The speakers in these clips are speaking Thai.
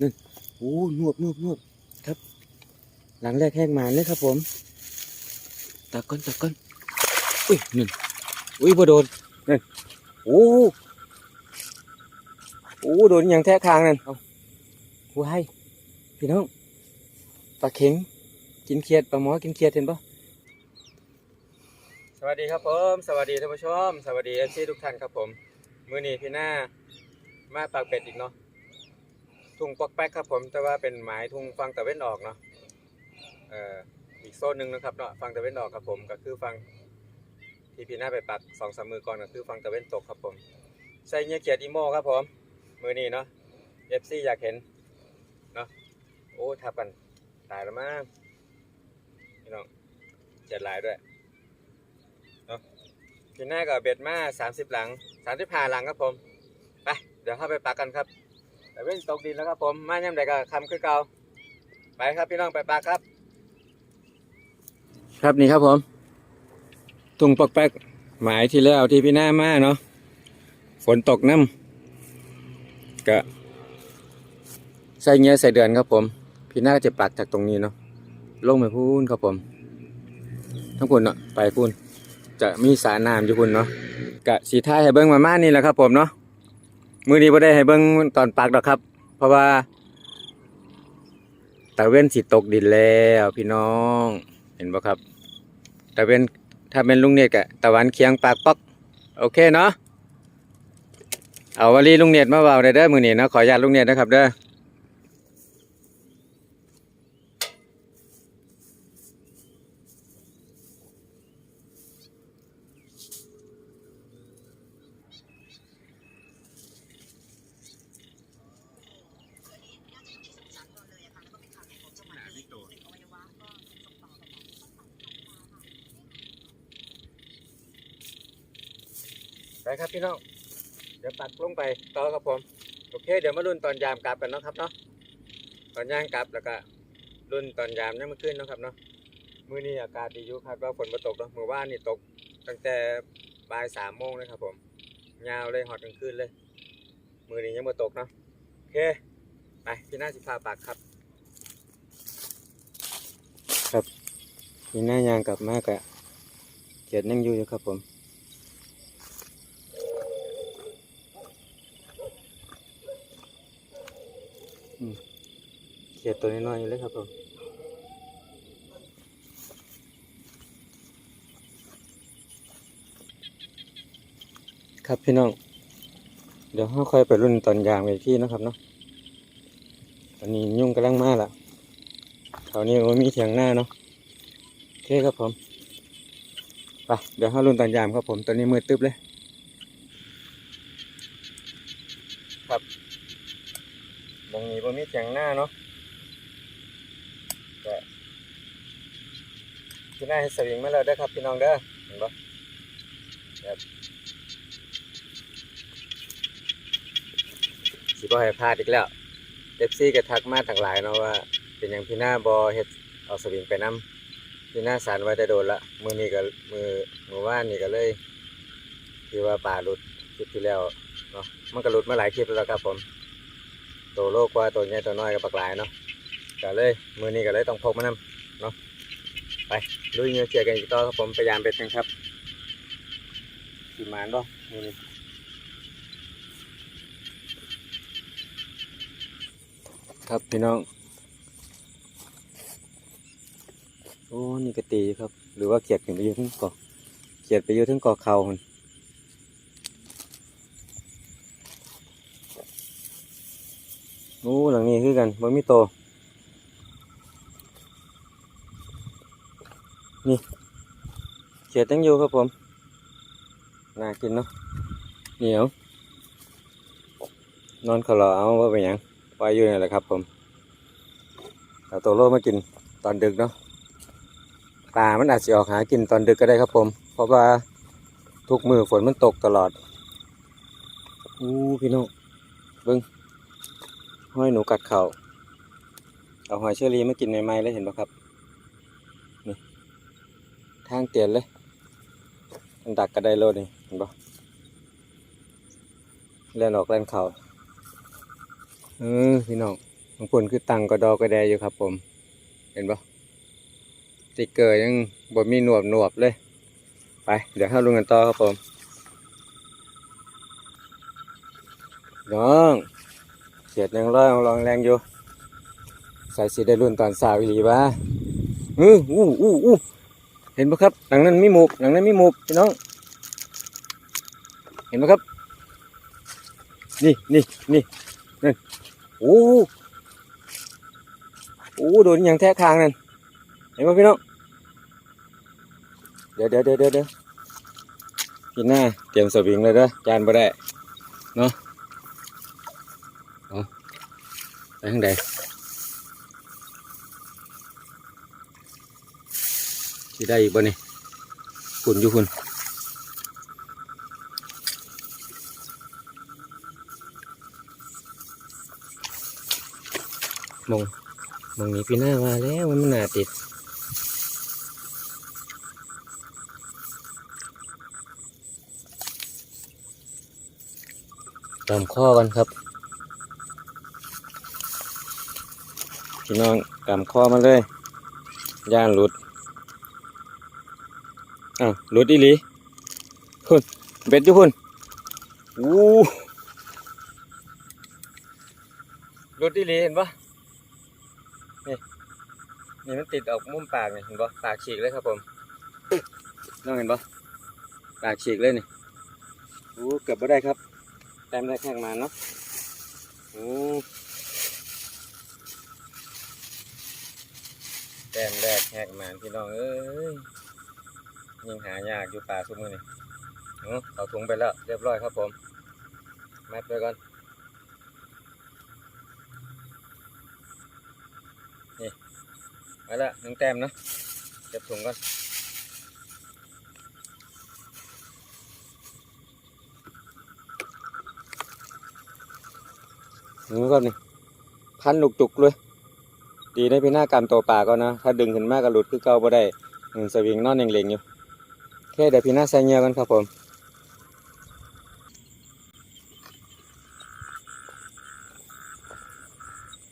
นั่นโอ้นวบนวบนวบครับ หลังแรกแห้งมานเลยครับ ผมตักก้อนตักก้อนอุ้ยนั่นอุ้ยบ่โดนนั่นโอ้โอ้โดนอย่างแท้คางนั่นเอาว้ายพี่น้องปลาเข็งกินเขียดปลาหมอกินเขียดเห็นปะสวัสดีครับผมสวัสดีท่านผู้ชมสวัสดีเอฟซีทุกท่านครับผม มื้อนี้พี่หน้ามาปากเป็ดอีกเนาะ ทุ่งปอกแป๊กครับผมแต่ว่าเป็นหมายทุ่งฟังตะเวนออกเนาะเอ่ออีกโซนหนึ่งนะครับเนาะฟังตะเวนออกครับผมก็คือฟังที่พี่หน้าไปปักสองสามมือก่อนก็คือฟังตะเวนตกครับผมใส่เงี้ยเกียรติอีโมครับผมมือนี้เนาะเอฟซีอยากเห็นเนาะโอ้ทับกันตายแล้วมั้งพี่น้องเจ็ดลายด้วยเนาะพี่หน้ากับเบ็ดมาสามสิบหลังสามสิบห้าหลังครับผมไปเดี๋ยวเข้าไปปักกันครับ แต่เว้นตกดินแล้วครับผมมาย่ำใดก็คำคือเก่าไปครับพี่น้องไปปักครับ ครับนี่ครับผมทุ่งปอกแป๊กหมายที่แล้วที่พี่หน้ามาเนาะฝนตกน้ำก็ใส่เงี้ยใส่เดือนครับผม พี่หน้าก็จะปักจากตรงนี้เนาะลงไปพูนครับผมทั้งพุ่นเนาะไปพูนจะมีสรน้ำอยู่พุ่นเนาะกะสีท้ายให้เบิ้งมาม่านี่แหละครับผมเนาะ มือนี้บ่ได้ให้เบิ้งตอนปักดอกครับ เพราะว่าตะเว้นสิตกดินแล้วพี่น้องเห็นบ่ครับตะเว้นถ้าเป็นลุงเนตรกะตะวันเคียงปากป๊อกโอเคเนาะเอาวลีลุงเนตรมาเบาได้เด้อมือนี้นะขออนุญาตลุงเนตรนะครับเด้อ ไปครับพี่น้องเดี๋ยวปักลงไปต่อครับผมโอเค เดี๋ยวมาลุ้นตอนยามกลับกันเนาะครับเนาะตอนย่างกลับแล้วก็ลุ้นตอนยามเนี่ยมมื่อคืนเนาะครับเนาะมื้อนี้อากาศดีอยู่ครับว่าฝนบ่ตกเนาะมื้อวานนี่ตกตั้งแต่บ่ายสามโมงเลยครับผมยาวเลยหอดกลางคืนเลย มือนี้ยังบ่ตกเนาะโอเค ไปพี่น้าสิพาปากครับ ครับพี่น้ายางกลับมากอะเกียดนั่งอยู่อยู่ครับผม อืม เขียดตัวน้อยๆอยู่เลยครับผมครับพี่น้อง เดี๋ยวเราค่อยไปรุ่นตอนยางไปที่นะครับเนาะตอนนี้ยุ่งกำลังมากละแถวนี้มันมีเถียงหน้าเนาะโอเคครับผมไปเดี๋ยวเรารุ่นตอนยามครับผมตอนนี้มืดตึ๊บเลย ครับ ตรงนี้มันมีเถียงหน้าเนาะแต่พี่หน้าให้สวิงมาแล้วเด้อครับพี่น้องเด้อเห็นปะครับสิบ่ให้พลาดอีกแล้วเอฟซีก็ทักมาต่างหลายเนาะว่า เป็นอย่างพี่หน้าบอเฮ็ดเอาสวิงไปนํพี่หน้าสารไว้แต่โดนละมือนี้ก็มือมือว่านนี่ก็เลยที่ว่าป่าหลุดคลิปที่แล้วเนาะมันก็หลุดมาหลายคลิปแล้วครับผม ตัวโลกว่าตัวใหญ่ตัวน้อยก็ปักหลายเนาะก็เลยมือนี้ก็เลยต้องพกมานํเนาะไปลุยเงือเจียกันอีกต่อครับผมพยายามเป็ดกันครับสีมานบ่มือนี้ครับพี่น้องโอ้นี่กระตีครับ หรือว่าเขียดขึ้นไปอยู่ทั้งเกาะเขียดไปอยู่ทั้งเกาะเขามัน โอ้หลังนี้คือกันมันมีโต นี่เขียดตั้งอยู่ครับผมน่ากินเนาะเหนียวนอนขารอเอาว่าเป็นยังไว้อยู่นี่แหละครับผมเอาตัวโลมากินตอนดึกเนาะปลามันอาจจะออกหากินตอนดึกก็ได้ครับผม เพราะว่าทุกมือฝนมันตกตลอดอู้พี่น้องเบิ้ง ห้อยหนูกัดเข่าเอาหอยเชอรี่มากินใหม่ๆเลยเห็นปะครับ นี่ ทางเตียนเลยมันดักกระไดโลดนี่เห็นปะเล่นออกเล่นเข่าเออพี่น้องบางคนคือตังกระดอกระแดอยู่ครับ ผม เห็นปะติเกอร์ยังบ่มีหนวบหนวบเลย ไป เดี๋ยวเข้าลงกันต่อครับผมน้อง ขียดยังร้อยลองแรงอยู่ใส่สีได้รุ่นตอนสาวอีหลีบ้าอืออู้อู้อู้เห็นปะครับ หลังนั้นมีหมูกหลังนั้นมีหมูกพี่น้อง เห็นปะครับ นี่นี่นี่นั่นโอ้โอ้โดนอย่างแท้คางนั่นเห็นปะพี่น้อง เดี๋ยวเดี๋ยวเดี๋ยวเดี๋ยวเดี๋ยวพี่หน้าเตรียมสวิงเลยเด้อจานบ่ได้เนาะเอา ไปทางใดสิได้อีกบ่นี่ฝุ่นอยู่ฝุ่นมองมองนี้พี่หน้ามาแล้วมันมันหนาติดตามข้อกันครับ พี่น้องตามข้อมาเลยย่านหลุดอ้าวหลุดอีหลีพุ่นเบ็ดอยู่พุ่นอู้หลุดอีหลีเห็นปะนี่นี่มันติดออกมุมปากนี่เห็นปะปากฉีกเลยครับผมน้องเห็นปะปากฉีกเลยนี่อู้เกือบไม่ได้ครับแต้มแรกแข่งมาเนาะโอ้ ต้มแรกแหกมาพี่น้องเอ้ยยิงหายากอยู่ป่าซุมือนี่เอาถุงไปแล้ว เรียบร้อยครับผมมัดไปก่อน นี่มาละหนึ่งแต้มเนาะเก็บถุงก่อนนี่ก็นี่พันลุกจุกเลย ดีได้พี่หน้ากำตัวปลาก็นะ ถ้าดึงขึ้นมากก็หลุดคือเก่าบ่ได้อืมสวิงนอนเล็งๆอยู่แค่เดี๋ยวพี่หน้าใส่เงียกันครับผม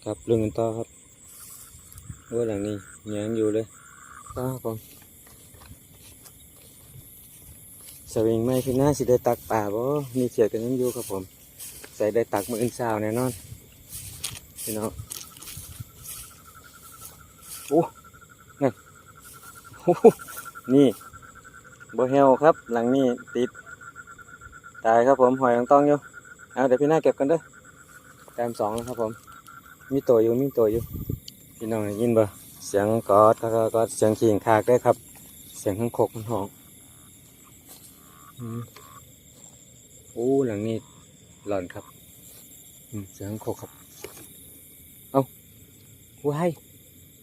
ครับลุงกันต่อครับว่าหลังนี้ยังอยู่เลยต่อครับผมสวิงไม่พี่หน้าสิได้ตักป่าบ่มีเขียดกันยังอยู่ครับผม ใส่ได้ตักมืออื่นเช้าแน่นอนพี่น้อง อ้นั่นโอ้นี่โบเฮลครับ หลังนี้ติด ตายครับผมหอยยังต้องอยู่เอาเดี๋ยวพี่หน้าเก็บกันเด้อแต้มสองครับผม มีตัวอยู่มีตัวอยู่ พี่น้องยินบ่เสียงกอดกอดกอดเสียงขิงคากได้ครับ เสียงข้างคกข้างหองอืมโอ้หลังนี้หล่อนครับเสียงโคกครับ เอาว้าย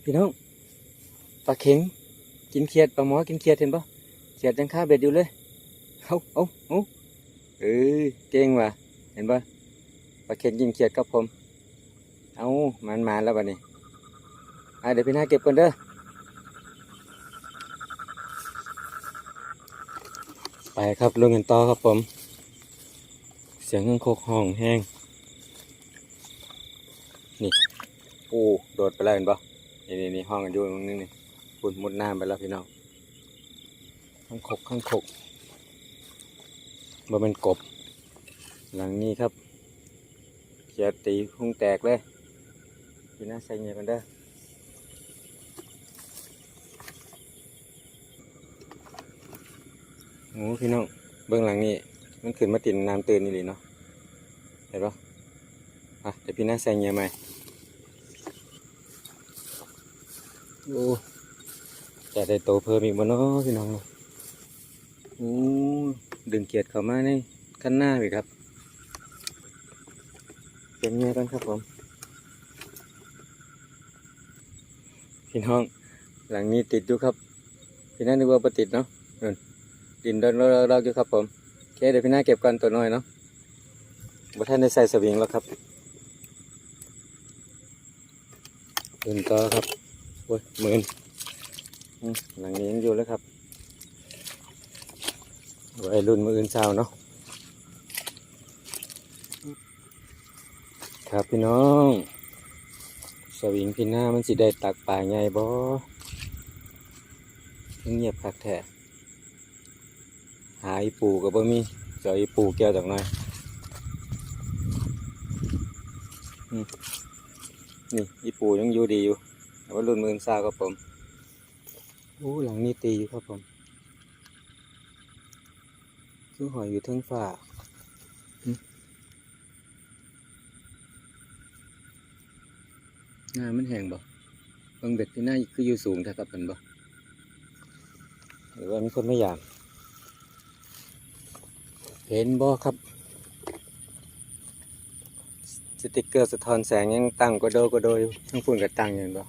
พี่น้องปลาเข็งกินเขียดปลาหมอกินเขียดเห็นปะเขียดยังฆ่าเบ็ดอยู่เลยเอาเอาเอาเออเก่งว่ะเห็นปะปลาเข็งกินเขียดครับผม เอามันมาแล้วบัดนี้อะเดี๋ยวพี่น้าเก็บก่อนเด้อไปครับลงกันต่อครับผม เสียงข้างโคกห้องแห้งโอ้โดดไปแล้วเห็นปะ นี่นี่นี่ห้องกันอยู่ตรงนี้นี่ปุ่นมุดน้ำไปแล้วพี่น้องข้างคกข้างคกบ่เป็นกบ หลังนี้ครับเขียตีพุงแตกเลยพี่น่าใส่เงียกันเด้อโอ้พี่น้องเบื้องหลังนี้มันขึ้นมาติดน้ำตื่นนี่เลยเนาะเห็นปะอะเดี๋ยวพี่น่าใส่เงียใหม่ โอ้จะได้โตเพิ่มอีกบ่เนาะพี่น้องเนาะโอ้ดึงเกียดเข้ามาในขั้นหน้าอีกครับเป็นไงกันครับผม พี่น้อง หลังนี้ติดอยู่ครับ พี่น้านึกว่าปติดเนาะดินเดินเราๆอยู่ครับผมโอเคเดี๋ยวพี่น้าเก็บกันตัวน้อยเนาะบ่ท่านได้ใส่สวิงแล้วครับเดินต่อครับ อ้ยหมื่นหลังนี้ยังอยู่แล้วครับวัยรุ่นมืออื่นเช้าเนาะครับพี่น้อง สวิงพี่หน้ามันสิได้ตักปลาไงบ่เงียบคักแท้หาอีปูก็บ่มีเจออีปูแก้วจักหน่อยนี่อีปูยังอยู่ดีอยู่ ว่ารุ่นมือซาครับผมโอ้หลังนี้ตีอยู่ครับผมคือหอยอยู่ทั้งฝ่าหน้ามันแห้งบ่บิ่งเบ็ดที่หน้าคืออยู่สูงแท้ครับเพิ่นบ่หรือว่ามีคนไม่อยาก เห็นบ่ครับ สติกเกอร์สะท้อนแสงยังตั้งก็โดก็โดยทั้งฝุ่นกับตั้งอยู่เห็นบ่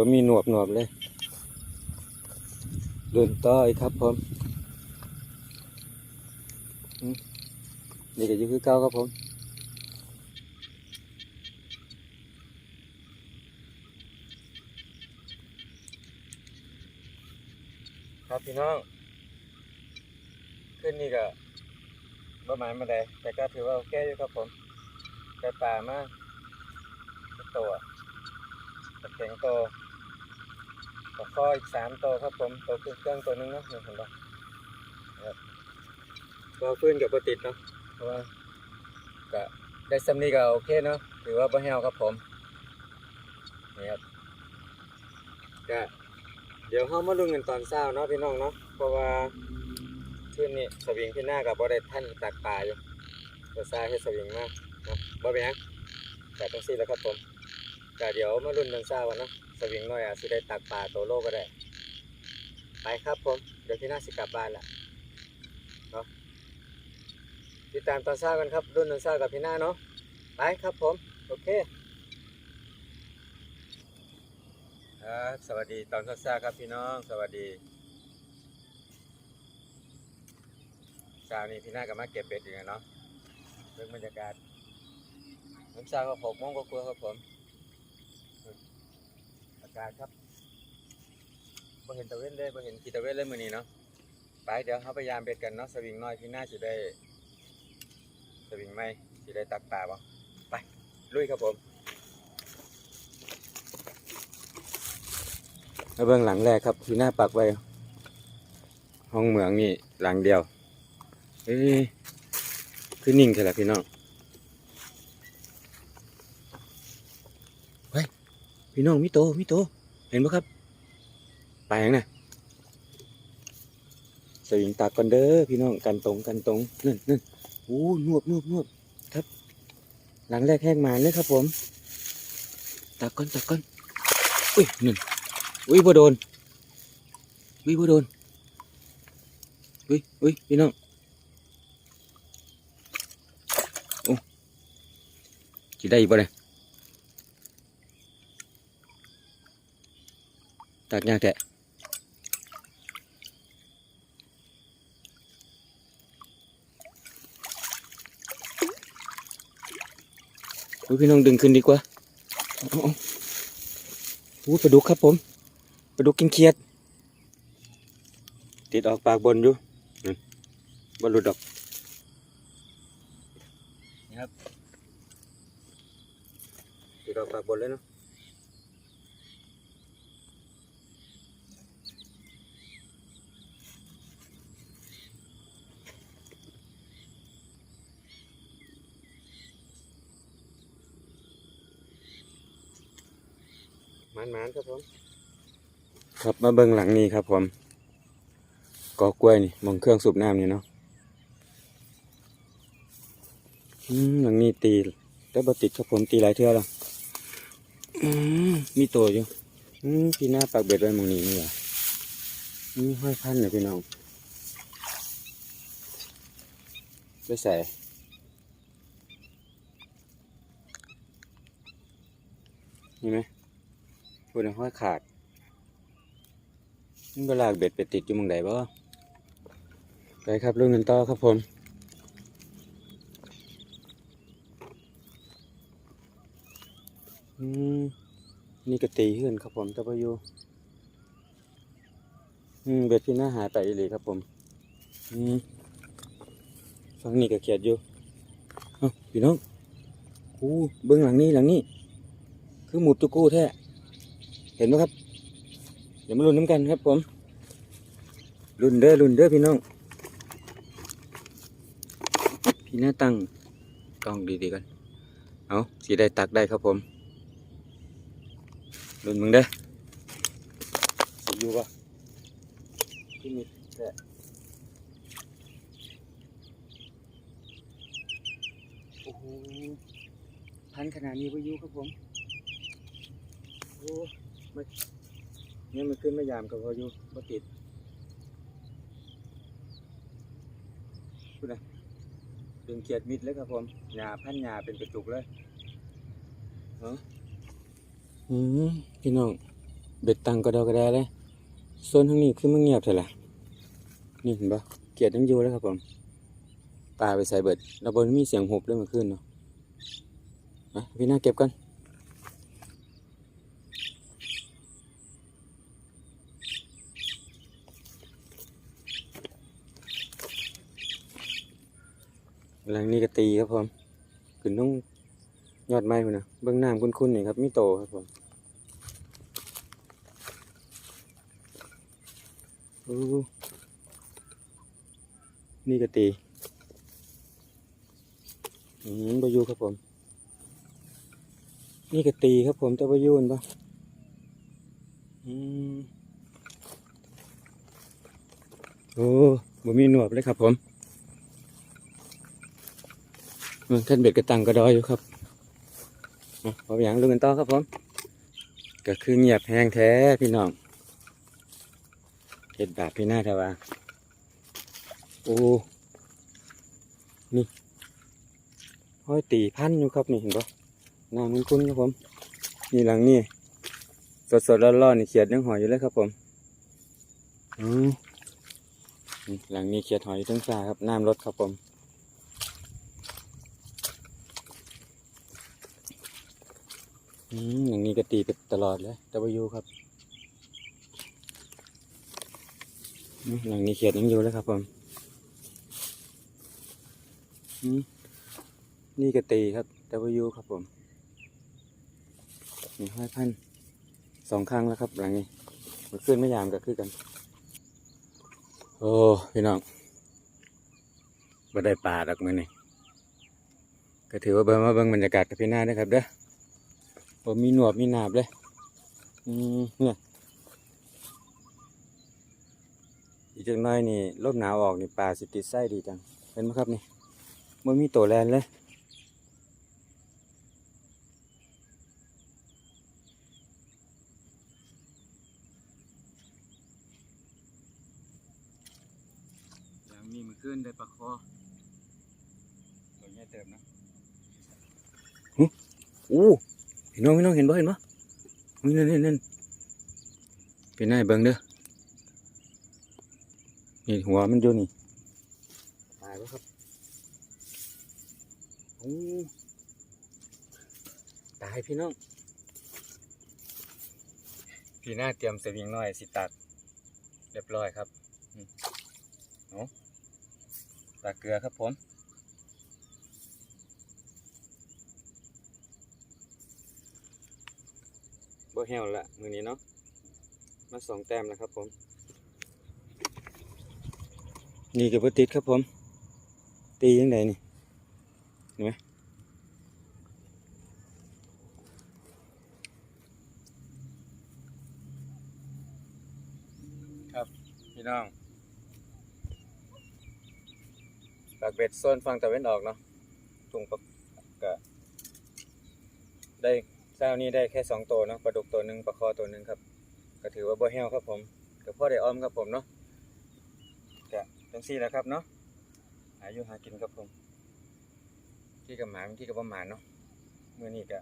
บ่มีหนวบหนวบเลย เดินต่ออีกครับผมนี่ก็อยู่คือเก่าครับผมครับพี่น้อง ขึ้นนี่ก็ประมาณมาได้แต่ก็ถือว่าโอเคอยู่ครับผมแต่ป่ามากตัวตะเข็งโต ตะข้ออีกสามตัวครับผมตัวขึ้นเครื่องตัวหนึงเนาะนี่เห็นปะครับก็ขึ้นกับปติดเนาะเพราะว่าก็ได้สำนีก็โอเคเนาะถือว่าบ่แห้วครับผมนี่ครับก็เดี๋ยวเรามาดูกันตอนเช้าเนาะพี่น้องเนาะเพราะว่าขึ้นนี่สวิงขึ้นหน้ากับบ่ได้ท่านตักปลาอยู่ตัวซาเฮ็ดสวิงมากเนาะบ่เป็นหยังแต่ต้องซี่แหล้วครับผมแต่เดี๋ยวมารุ่นตอนเช้ากันเนาะ สวิงหน้อยอาจสิได้ตักปลาโตโลก็ได้ ไปครับผม เดี๋ยวพี่หน้าสิกลับบ้านละเนาะติดตามตอนเช้ากันครับ รุ่นตอนเช้ากับพี่หน้าเนาะไปครับผม โอเคครับสวัสดีตอนเช้าครับพี่น้อง สวัสดีเช้านี้พี่นาก็มาเก็บเป็ดอยู่เนาะเรื่องบรรยากาศน้ำเช้าก็หกโมงก็กลัวครับผม กาศครับบ่เห็นตะเวนเลยบ่เห็นกีตะเวนเลยมือนี้เนาะไปเดี๋ยวเขาพยายามเบ็ดกันเนาะสวิงน้อยพี่หน่าจะได้สวิงไม่จะได้ตักปลาบ่ไปลุยครับผมแล้วเบื้องหลังแรกครับพี่หน้าปักไว้ ห้องเหมืองนี่หลังเดียวเอ้ยคือนิ่งแค่ละพี่น้องเฮ้ย พี่น้องมิโตมิโต เห็นปะครับไปยังนะสวิงตากก่อนเด้อพี่น้องกันตรงกันตรงนั่นนั่นโอ้นวบนวบนวบครับ หลังแรกแห้งมาเลยครับ ผมตากก่อนตากก่อนอุ้ยนั่นอุ้ยบ่โดนอุ้ยบ่โดนอุ้ยอุ้ยพี่น้องโอ้จีได้บ่เนี่ย chỉ đây vào đây tạc nhang tệ Ôi, พี่น้องดึงขึ้นดีกว่าอู้ปลาดุกครับผมปลาดุกกินเคียด ติดออกปากบนอยู่บนหลุดดอกนี่ครับติดออกปากบนเลยเนาะ มันมันครับผมครับมาเบิ่งหลังนี้ครับผมกอกล้วยนี่มองเครื่องสูบน้ำนี่เนาะอืมหลังนี้ตีแต่บติดครับผมตีหลายเทื่อแล้วอืมมีตัวอยู่อืมพี่หน้าปากเบ็ดไว้มองนี้นี่หว่าอืมห้อยพันเลยพี่น้องไปใส่นี่ไหม พูดห้อยขาดมันเวลากเบ็ดไปติดอยู่มองใดบ่ไปครับลุยกันต่อครับผมอืมนี่ก็ตีขึ้นครับผมตะพายุอืมเบ็ดพี่หน้าหายไปอีหลีครับผมอืมฟังนี่ก็เขียดอยู่เอ้าพี่น้องอู้เบื้องหลังนี้หลังนี้ คือหมุดตุกูแท้ เห็นไหมครับ เดี๋ยวมาลุ้นน้ำกันครับผมลุ้นเด้อลุ้นเด้อพี่น้อง พี่หน้าตั้งกล้องดีๆกัน เอาสีได้ตักได้ครับผมลุ้นมึงเด้อสีอยู่ปะที่มีแท้โอ้โหพันขนาดนี้ไปยู่ครับผม โอ้ ไม่เนี่ยมันขึ้นมายามกับพออยู่บ่ติดพูดนะดึงเขียดมิดเลยครับผมหญ้าพันหญ้าเป็นกระจุกเลยเนาะอืมพี่น้อง เบ็ดตังก็ดอกกระแดเลยโซนทางนี้คือมันเงียบเถอะล่ะนี่เห็นปะเกียดยังอยู่เลยครับผมปลาไปใส่เบ็ดแล้วบนมีเสียงหุบด้วยเมื่อคืนเนาะอะพี่น้าเก็บกัน หลังนี้ก็ตีครับผมขึ้นต้องยอดไม้พุ่นะเบื้องน้ำคุ้นๆนี่ครับมีโตครับผมนี่ก็ตีอืมบายูครับผม นี่ก็ตีครับผมแต่บายูนปะอืมโอ้บ่มีหนวดเลยครับผม มันขึ้นเบ็ดกระตังกระดอยอยู่ครับอะพออย่างลุงกันต่อครับผมก็คือเงียบแห้งแท้พี่น้องเห็ดแบบพี่หน้าทว่าโอ้นี่ห้อยตีพันอยู่ครับนี่เห็นปะน้ำมันคุ้นครับผมนี่หลังนี่สดสดร้อนๆนี่เขียดยังหอยอยู่เลยครับผมอืมหลังนี้เขียดหอยอยู่ทั้งซาครับน้ำลดครับผม อืมอย่างนี้ก็ตีไปตลอดเลย W ครับอืมหลังนี้เขียดยังอยู่เลยครับผมนี่ก็ตีครับ W ครับผมนี่ห้อยพันสองครั้งแล้วครับ หลังนี้มันขึ้นไม่ยามก็คือกัน โอ้พี่น้องมาได้ปลาดอกมือนี่ก็ถือว่าเบิ่งมาเบิ่งบรรยากาศกับพี่หน้าด้วยครับเด้อ ผมมีหนวดมีหนาบเลย อืมเนี่ยอีกจังน้อยนี่ลมหนาวออกนี่ปลาสิติดไส้ดีจังเห็นไหมครับนี่มันมีตัวแลนเลยอย่างนี้มันขึ้นได้ปลาคอตัวใหญ่เติมนะอู้ พี่น้องพี่น้องเห็นบ่เห็นบ่นี่นั่นนั่นนั่นเป็นไงเบิ่งเด้อนี่หัวมันอยู่นี่ตายแล้วครับโอ้ตายพี่น้องพี่หน้าเตรียมสวิงน้อยสิตัดเรียบร้อยครับอืมเอาตักเกลือครับผม บ่แห้วละมือนี้เนาะมาสองแต้มแล้วครับผม นี่ก็บ่ติดครับผม ตียังไงนี่เห็นไหมครับ พี่น้องปากเบ็ดโซนฟังตะเว้นออกเนาะถุงปลากะได้ เช้านี้ได้แค่สองตัวเนาะปลาดุกตัวหนึ่งปลาคอตัวหนึ่งครับ ก็ถือว่าบ่แห้วครับผมก็พ่อได้ออมครับผมเนาะก็จังซี่แล้วครับเนาะหาอยู่หากินครับผมที่กับหมาที่กับบ่หมาเนาะเมื่อนี้ก็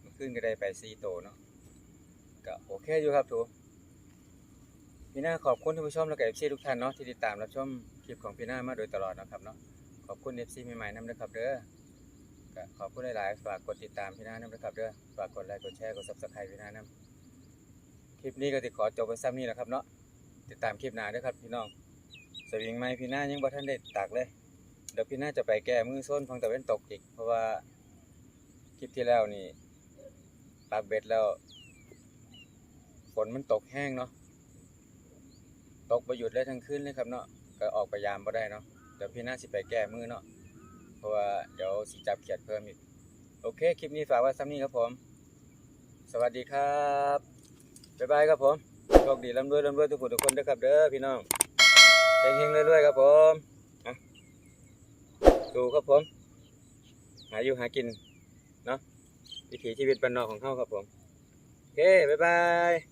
เมื่อคืนก็ได้ไปสี่ตัวเนาะก็โอเคอยู่ครับถูพี่หน้าขอบคุณท่านผู้ชมและก็เอฟซีทุกท่านเนาะที่ติดตามรับชมคลิปของพี่หน้ามาโดยตลอดนะครับเนาะขอบคุณเอฟซีใหม่ๆนำด้วยครับเด้อ ก็ขอบคุณหลายๆฝากกดติดตามพี่น้านะครับเด้อฝากกดไลค์กดแชร์กดซับสไครต์พี่น้านะคลิปนี้ก็จะขอจบไปซ้ำนี้แหละครับเนาะติดตามคลิปหน้าด้วยครับพี่น้องสวิงไม้พี่น้ายังบ่ทันได้ตักเลยเดี๋ยวพี่น้าจะไปแก้มือส้นฟังตะเว้นตกอีก เพราะว่าคลิปที่แล้วนี่ปากเบ็ดแล้วฝนมันตกแห้งเนาะตกประหยุดเลยทั้งคืนเลยครับเนาะก็ออกไปยามบ่ได้เนาะเดี๋ยวพี่น่าสิไปแก้มือเนาะ เพราะว่าเดี๋ยวสิจับเขียดเพิ่มอีก โอเค คลิปนี้ฝากไว้ซ้ำนี้ครับผม สวัสดีครับ บ๊ายบายครับผม โชคดีร่ำรวยร่ำรวยทุกคนทุกคนเด้อครับเด้อพี่น้องเฮงๆรวยๆครับผมอะดูครับผม หาอยู่หากิน เนาะวิถีชีวิตบ้านนอกของเขาครับผม โอเค บ๊ายบาย